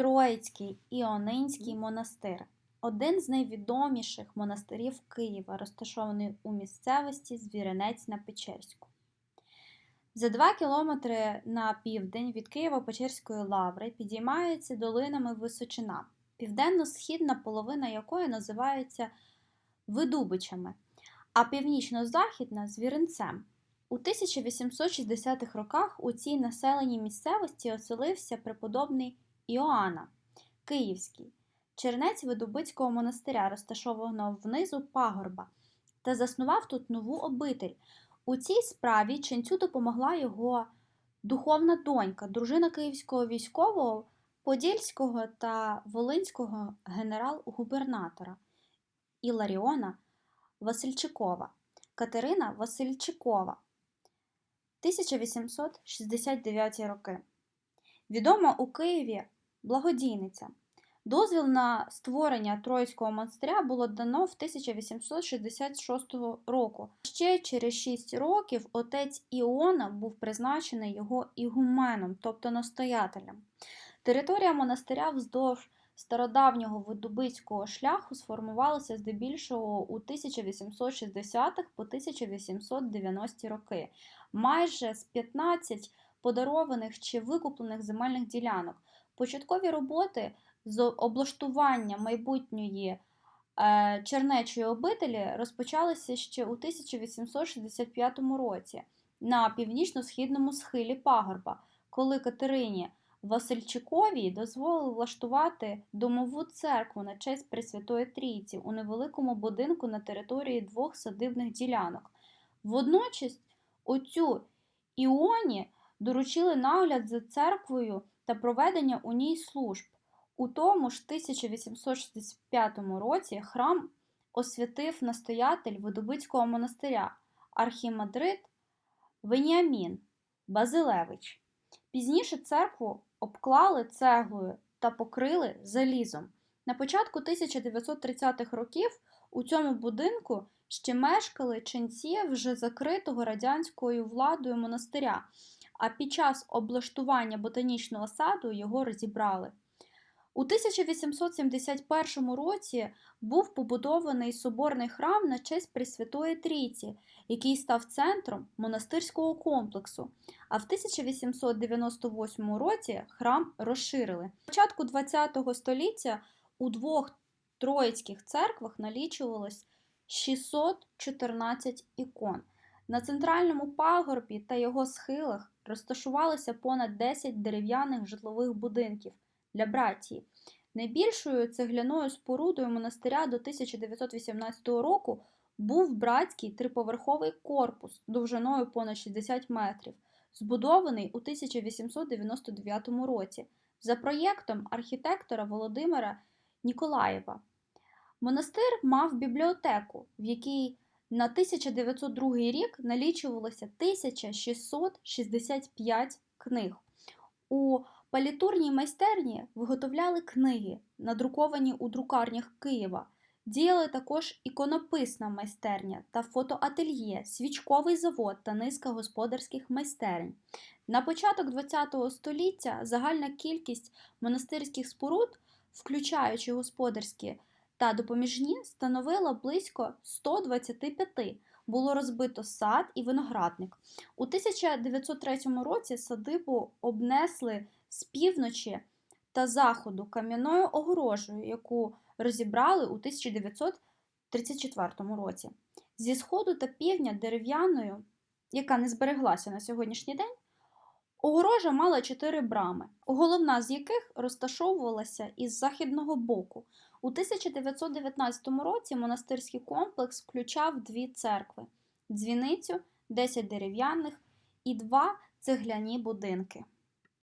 Троїцький Іонинський монастир один з найвідоміших монастирів Києва, розташований у місцевості Звіринець на Печерську. За два кілометри на південь від Києво-Печерської лаври підіймається долинами Височина, південно-східна половина якої називається Видубичами, а північно-західна Звіринцем. У 1860-х роках у цій населеній місцевості оселився преподобний Іоанна Київський, чернець Видубицького монастиря, розташованого внизу пагорба, та заснував тут нову обитель. У цій справі ченцю допомогла його духовна донька, дружина київського військового, подільського та волинського генерал-губернатора Іларіона Васильчикова, Катерина Васильчикова, 1869 роки. Відома у Києві благодійниця. Дозвіл на створення Троїцького монастиря було дано в 1866 року. Ще через 6 років отець Іона був призначений його ігуменом, тобто настоятелем. Територія монастиря вздовж стародавнього видубицького шляху сформувалася здебільшого у 1860-х по 1890 роки. Майже з 15 подарованих чи викуплених земельних ділянок. Початкові роботи з облаштування майбутньої е, чернечої обителі розпочалися ще у 1865 році на північно-східному схилі пагорба, коли Катерині Васильчиковій дозволили влаштувати домову церкву на честь Пресвятої Трійці у невеликому будинку на території двох садибних ділянок. Водночас оцю Іоні доручили нагляд за церквою та проведення у ній служб. У тому ж 1865 році храм освятив настоятель Видубицького монастиря архімандрит Веніамін Базилевич. Пізніше церкву обклали цеглою та покрили залізом. На початку 1930-х років у цьому будинку ще мешкали ченці вже закритого радянською владою монастиря, а під час облаштування ботанічного саду його розібрали. У 1871 році був побудований соборний храм на честь Пресвятої Трійці, який став центром монастирського комплексу. А в 1898 році храм розширили. На початку ХХ століття у двох троїцьких церквах налічувалось 614 ікон. На центральному пагорбі та його схилах розташувалося понад 10 дерев'яних житлових будинків для братії. Найбільшою цегляною спорудою монастиря до 1918 року був братський триповерховий корпус довжиною понад 60 метрів, збудований у 1899 році за проєктом архітектора Володимира Ніколаєва. Монастир мав бібліотеку, в якій на 1902 рік налічувалося 1665 книг. У палітурній майстерні виготовляли книги, надруковані у друкарнях Києва. Діяли також іконописна майстерня та фотоательє, свічковий завод та низка господарських майстерень. На початок ХХ століття загальна кількість монастирських споруд, включаючи господарські та допоміжні, становила близько 125. Було розбито сад і виноградник. У 1903 році садибу обнесли з півночі та заходу кам'яною огорожею, яку розібрали у 1934 році. Зі сходу та півдня дерев'яною, яка не збереглася на сьогоднішній день, огорожа мала чотири брами, головна з яких розташовувалася із західного боку. У 1919 році монастирський комплекс включав дві церкви: дзвіницю, 10 дерев'яних і два цегляні будинки.